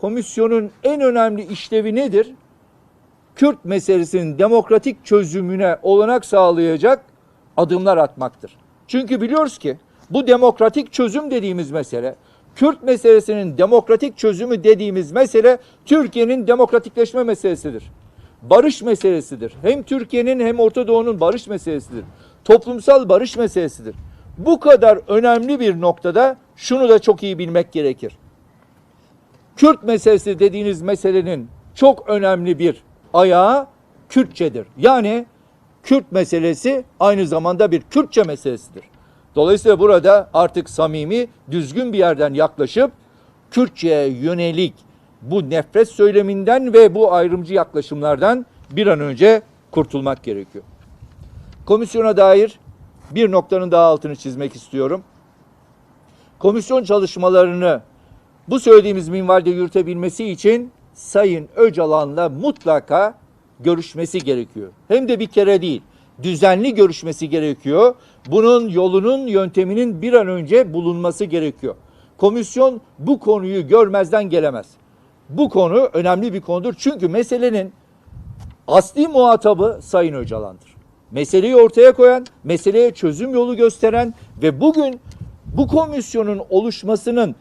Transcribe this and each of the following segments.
komisyonun en önemli işlevi nedir? Kürt meselesinin demokratik çözümüne olanak sağlayacak adımlar atmaktır. Çünkü biliyoruz ki bu demokratik çözüm dediğimiz mesele, Kürt meselesinin demokratik çözümü dediğimiz mesele Türkiye'nin demokratikleşme meselesidir. Barış meselesidir. Hem Türkiye'nin hem Orta Doğu'nun barış meselesidir. Toplumsal barış meselesidir. Bu kadar önemli bir noktada şunu da çok iyi bilmek gerekir. Kürt meselesi dediğiniz meselenin çok önemli bir ayağı Kürtçedir. Yani Kürt meselesi aynı zamanda bir Kürtçe meselesidir. Dolayısıyla burada artık samimi, düzgün bir yerden yaklaşıp Kürtçe'ye yönelik bu nefret söyleminden ve bu ayrımcı yaklaşımlardan bir an önce kurtulmak gerekiyor. Komisyona dair bir noktanın daha altını çizmek istiyorum. Komisyon çalışmalarını bu söylediğimiz minvalde yürütebilmesi için Sayın Öcalan'la mutlaka görüşmesi gerekiyor. Hem de bir kere değil, düzenli görüşmesi gerekiyor. Bunun yolunun, yönteminin bir an önce bulunması gerekiyor. Komisyon bu konuyu görmezden gelemez. Bu konu önemli bir konudur. Çünkü meselenin asli muhatabı Sayın Öcalan'dır. Meseleyi ortaya koyan, meseleye çözüm yolu gösteren ve bugün bu komisyonun oluşmasının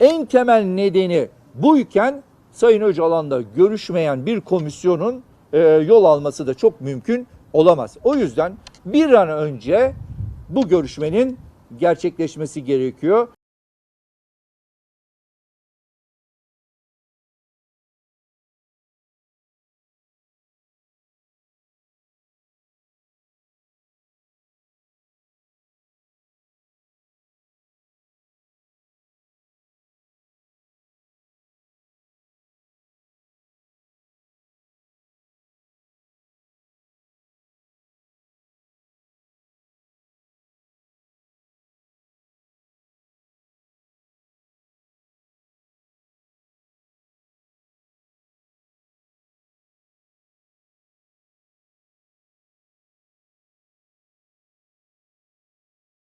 en temel nedeni buyken Sayın Öcalan'la görüşmeyen bir komisyonun e, yol alması da çok mümkün olamaz. O yüzden bir an önce bu görüşmenin gerçekleşmesi gerekiyor.